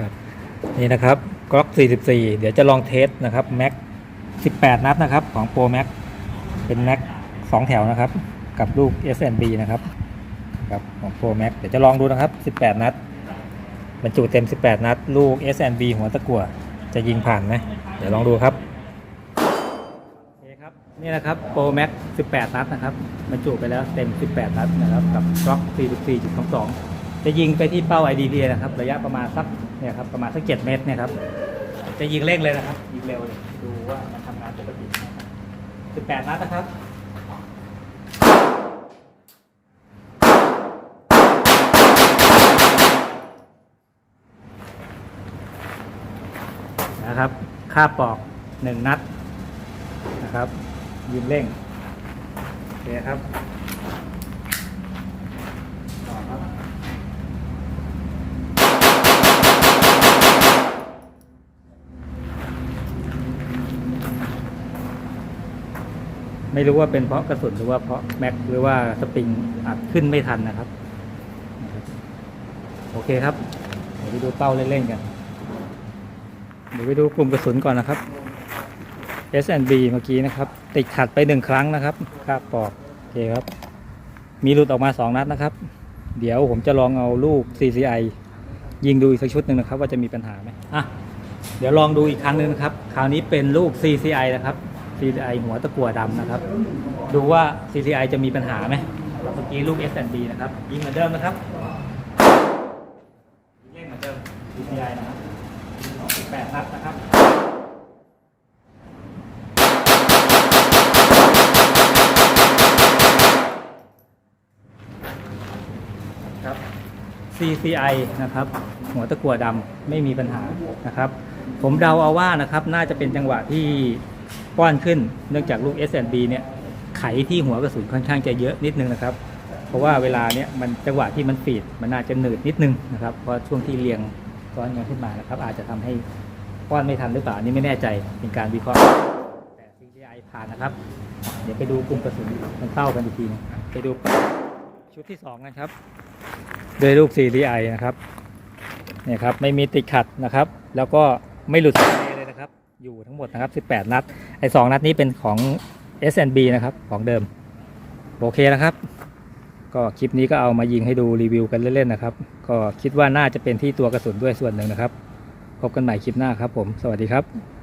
ครับนี่นะครับกล็อก 44 เดี๋ยวจะลองเทสนะครับแม็ก18 นัดนะครับของ Pro Max เป็นแม็ก2แถวนะครับ กับลูก SNB นะครับครับของ Pro Max เดี๋ยวจะลองดูนะครับ 18 นัดบรรจุเต็ม 18 นัด ลูก SNB หัวตะกั่วจะยิงผ่านไหมเดี๋ยวลองดูครับโอเคครับนี่นะครับ Pro Max 18 นัดนะครับบรรจุไปแล้วเต็ม 18 นัดนะครับ กับกล็อก 44.22 จะยิงไปที่เป้า IDPA นะครับ ระยะประมาณสัก เนี่ยครับประมาณสัก7เมตรเนี่ยครับจะยิงเร่งเลยนะครับ ยิงเร็วเลยดูว่ามันทำงานปกตินะครับ18นัดนะครับนะครับค่าบปอก1นัดนะครับ ยิงเร่งโอเคครับต่อครับ ไม่รู้ว่าเป็นเพราะกระสุนหรือว่าเพราะแม็กหรือว่าสปริงอัดขึ้นไม่ทันนะครับ โอเคครับ เดี๋ยวไปดูเป้าเล่นๆกัน เดี๋ยวไปดูกลุ่มกระสุนก่อนนะครับ S&B เมื่อกี้นะครับ ติดขัดไปหนึ่งครั้งนะครับคาบปอกโอเคครับ มีหลุดออกมา2นัดนะครับ เดี๋ยวผมจะลองเอาลูก CCI ยิงดูอีกสักชุดหนึ่งนะครับ ว่าจะมีปัญหาไหมอะเดี๋ยวลองดูอีกครั้งหนึ่งนะครับ คราวนี้เป็นลูก CCI นะครับ CCI หัวตะกั่วดำนะครับ ดูว่า CCI จะมีปัญหาไหมเมื่อกี้ลูก S&B นะครับ ยิงเหมือนเดิมนะครับยิงเล่นเหมือนเดิม CCI นะครับแปดนัดนะครับครับ CCI นะครับ หัวตะกั่วดำไม่มีปัญหานะครับ ผมเดาเอาว่านะครับ น่าจะเป็นจังหวะที่ ป้อนขึ้นเนื่องจากลูก S&B เนี่ยไขที่หัวกระสุนค่อนข้างจะเยอะนิดนึงนะครับ เพราะว่าเวลาเนี้ยมันจังหวะที่มันฟีดมันน่าจะหนืดนิดนึงนะครับเพราะช่วงที่เรียงซ้อนกันขึ้นมานะครับ อาจจะทำให้ป้อนไม่ทันหรือเปล่านี่ไม่แน่ใจเป็นการวิเคราะห์แต่ CCI ผ่านนะครับ เดี๋ยวไปดูกลุ่มกระสุนมันเต้ากันอีกทีนึงไปดูชุดที่สองนะครับด้วยลูก CDI นะครับเนี่ยครับไม่มีติดขัดนะครับ แล้วก็ไม่หลุด อยู่ทั้งหมดนะครับ 18 นัด ไอ้สนัดนี้เป็นของ SNB นะครับ ของเดิม โอเคนะครับ ก็คลิปนี้ก็เอามายิงให้ดูรีวิวกันเล่นๆนะครับ ก็คิดว่าน่าจะเป็นที่ตัวกระสุนด้วยส่วนหนึ่งนะครับ พบกันใหม่คลิปหน้าครับผม สวัสดีครับ